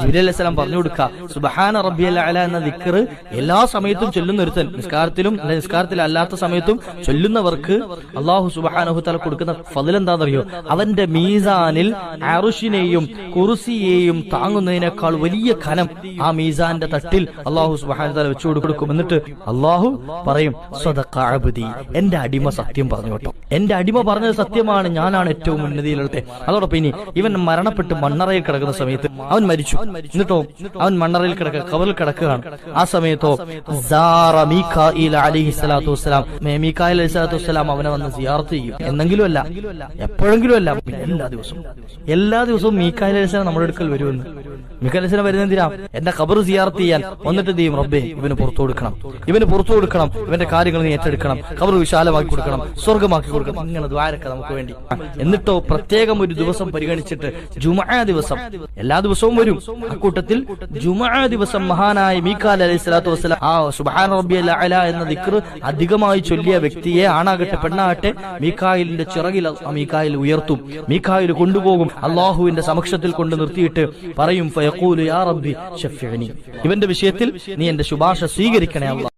ജിബ്രീലി പറഞ്ഞു കൊടുക്കുക സുബഹാന റബ്ബിയൽ അല എന്ന ദിക്കർ എല്ലാ സമയത്തും ചൊല്ലുന്ന ഒരുത്തൻ. നിസ്കാരത്തിലും നിസ്കാരത്തിൽ അല്ലാത്ത സമയത്തും ചൊല്ലുന്നവർക്ക് അള്ളാഹു സുബഹാനഹു തല കൊടുക്കുന്ന ഫതിൽ എന്താണെന്നറിയോ? അവന്റെ മീസാനിൽ അറുഷിനെയും കുറുസിയെയും താങ്ങുന്നതിനേക്കാൾ വലിയ ഖനം ആ മീസാന്റെ തട്ടിൽ അള്ളാഹു സുബഹാന തല വെച്ചു കൊടുക്കും. എന്നിട്ട് അള്ളാഹു പറയും സ്വതക്ക അബ്ദി. എന്റെ അടിമ സത്യം പറഞ്ഞു കേട്ടോ. എന്റെ അടിമ പറഞ്ഞത് സത്യമാണ്. ഞാനാണ് ഏറ്റവും ഉന്നതിയിലുള്ളത്. അതോടൊപ്പം ഇനി ഇവൻ മരണപ്പെട്ട് മണ്ണറയിൽ കിടക്കുന്ന സമയത്ത് അവൻ മരിച്ചു എന്നിട്ടോ അവൻ മണ്ണറയിൽ കിടക്കുക കവറിൽ കിടക്കുകയാണ്. ആ സമയത്തോ അലിഹി സ്വലാത്തു വസ്സലാം. മീഖായിൽ അലി സ്വലാത്തു വസ്സലാം അവനെ വന്ന് സിയാർത്ത് ചെയ്യും. എന്നെങ്കിലും അല്ല. എപ്പോഴെങ്കിലും അല്ല. എല്ലാ ദിവസവും. എല്ലാ ദിവസവും മീഖായിൽ അലി സ്വലാം നമ്മുടെ അടുക്കൽ വരുമെന്ന്. മീഖായിൽ വരുന്നെന്തിനാ എന്റെ കബർ സിയാർത്ത് ചെയ്യാൻ. വന്നിട്ട് ചെയ്യും റബ്ബേ ഇവന് പുറത്തു കൊടുക്കണം. ഇവന് പുറത്തു കൊടുക്കണം. ഇവന്റെ കാര്യങ്ങൾ നീ ഏറ്റെടുക്കണം. കബർ വിശാലമാക്കി കൊടുക്കണം. സ്വർഗമാക്കി കൊടുക്കണം. ഇങ്ങനെ ദ്വാരക്ക നമുക്ക് വേണ്ടി. എന്നിട്ടോ പ്രത്യേകം ഒരു ദിവസം പരിഗണിച്ചിട്ട് ജുമാ ദിവസം. എല്ലാ ദിവസവും വരും. അക്കൂട്ടത്തിൽ ജുമാ ദിവസം മഹാനായ മീക്കാൽ അലൈഹി സ്വലാത്തു വസ്സലാം. ആ സുബാൻ റബ്ബി അല എന്ന ദിക്ർ അധികമായി ചൊല്ലിയ വ്യക്തിയെ ആണാകട്ടെ പെണ്ണാകട്ടെ മീക്കായിലിന്റെ ചിറകിൽ മീക്കായിൽ ഉയർത്തും. മീക്കായിൽ കൊണ്ടുപോകും. അള്ളാഹുവിന്റെ സമക്ഷത്തിൽ കൊണ്ട് നിർത്തിയിട്ട് പറയും ഫയഖൂലു യാ റബ്ബി ഷഫിഅനി ഇവന്റെ വിഷയത്തിൽ നീ എന്റെ ശുപാർശ സ്വീകരിക്കണേ അല്ലാ